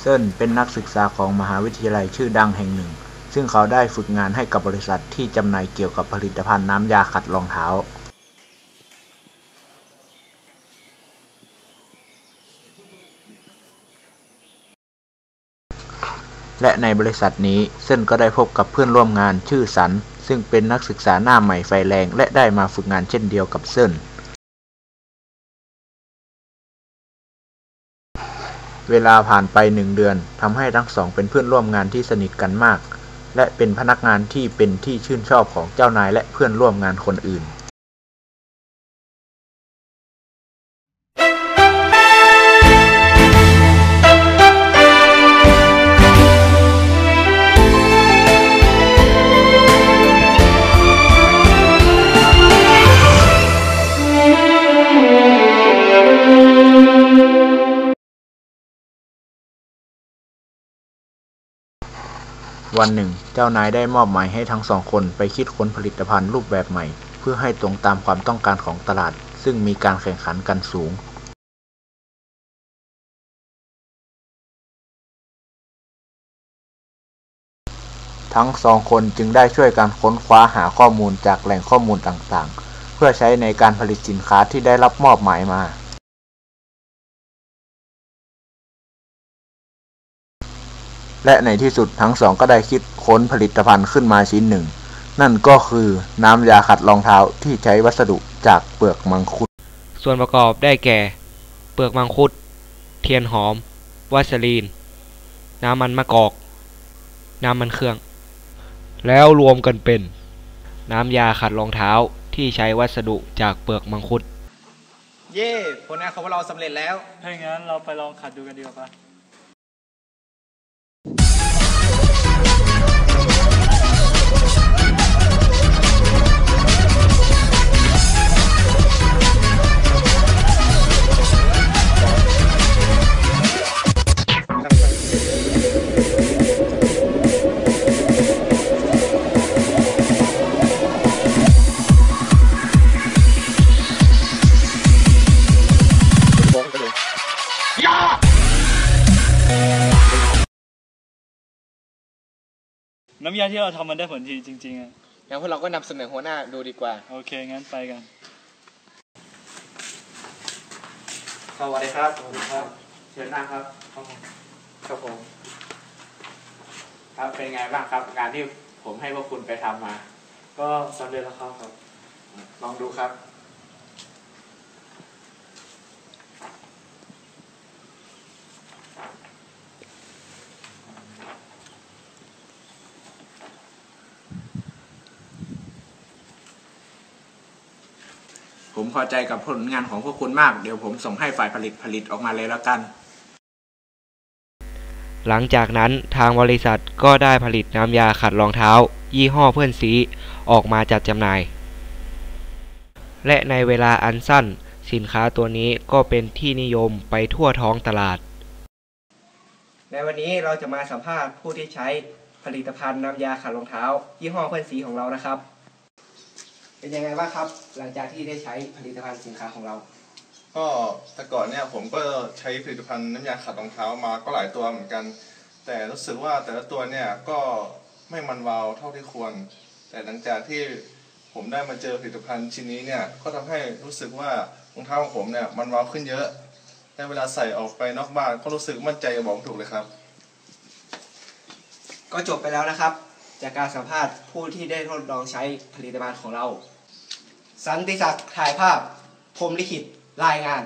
เซินเป็นนักศึกษาของมหาวิทยาลัยชื่อดังแห่งหนึ่ง ซึ่งเขาได้ฝึกงานให้กับบริษัทที่จำหน่ายเกี่ยวกับผลิตภัณฑ์น้ำยาขัดรองเท้าและในบริษัทนี้เซินก็ได้พบกับเพื่อนร่วมงานชื่อสัน ซึ่งเป็นนักศึกษาหน้าใหม่ไฟแรง และได้มาฝึกงานเช่นเดียวกับเซิน เวลาผ่านไปหนึ่งเดือนทำให้ทั้งสองเป็นเพื่อนร่วมงานที่สนิทกันมาก และเป็นพนักงานที่เป็นที่ชื่นชอบของเจ้านายและเพื่อนร่วมงานคนอื่น วันหนึ่ง เจ้านายได้มอบหมายให้ทั้งสองคนไปคิดค้นผลิตภัณฑ์รูปแบบใหม่ เพื่อให้ตรงตามความต้องการของตลาด ซึ่งมีการแข่งขันกันสูงทั้งสองคนจึงได้ช่วยกันค้นคว้าหาข้อมูลจากแหล่งข้อมูลต่างๆ เพื่อใช้ในการผลิตสินค้าที่ได้รับมอบหมายมา และในที่สุดทั้งสองก็ได้คิดค้นผลิตภัณฑ์ขึ้นมาชิ้นหนึ่ง นั่นก็คือน้ำยาขัดรองเท้าที่ใช้วัสดุจากเปลือกมังคุด ส่วนประกอบได้แก่ เปลือกมังคุด เทียนหอม วัสลีน น้ำมันมะกอก น้ำมันเครื่อง แล้วรวมกันเป็น น้ำยาขัดรองเท้าที่ใช้วัสดุจากเปลือกมังคุด เย่ผลงานของพวกเราสำเร็จแล้ว ถ้าอย่างนั้นเราไปลองขัดดูกันดีกว่าปะ น้ำยาที่เราทำมันได้ผลจริงๆอะงั้นพวกเราก็นำเสนอหัวหน้าดูดีกว่า โอเค งั้นไปกัน สวัสดีครับสวัสดีครับ เชิญนั่งครับ ครับผม ครับเป็นไงบ้างครับ งานที่ผมให้พวกคุณไปทำมา ก็สำเร็จแล้วครับครับ ลองดูครับ ผมพอใจกับผลงานของพวกคุณมาก เดี๋ยวผมส่งให้ฝ่ายผลิตผลิตออกมาเลยแล้วกัน หลังจากนั้นทางบริษัทก็ได้ผลิตน้ำยาขัดรองเท้า ยี่ห้อเพื่อนซีออกมาจัดจำหน่าย และในเวลาอันสั้น สินค้าตัวนี้ก็เป็นที่นิยมไปทั่วท้องตลาด ในวันนี้เราจะมาสัมภาษณ์ผู้ที่ใช้ผลิตภัณฑ์น้ำยาขัดรองเท้า ยี่ห้อเพื่อนสีของเรานะครับ เป็นยังไงบ้างครับ หลังจากที่ได้ใช้ผลิตภัณฑ์สินค้าของเรา ก็แต่ก่อนเนี่ยผมก็ใช้ผลิตภัณฑ์น้ำยาขัดรองเท้ามาก็หลายตัวเหมือนกัน แต่รู้สึกว่าแต่ละตัวเนี่ยก็ไม่มันวาวเท่าที่ควร แต่หลังจากที่ผมได้มาเจอผลิตภัณฑ์ชิ้นนี้เนี่ยก็ทำให้รู้สึกว่ารองเท้าของผมเนี่ยมันวาวขึ้นเยอะและเวลาใส่ออกไปนอกบ้านก็รู้สึกมั่นใจกับบอกไม่ถูกเลยครับ ก็จบไปแล้วนะครับ จากการสัมภาษณ์ผู้ที่ได้ทดลองใช้ผลิตภัณฑ์ของเรา สันติศักดิ์ถ่ายภาพพรมลิขิตรายงาน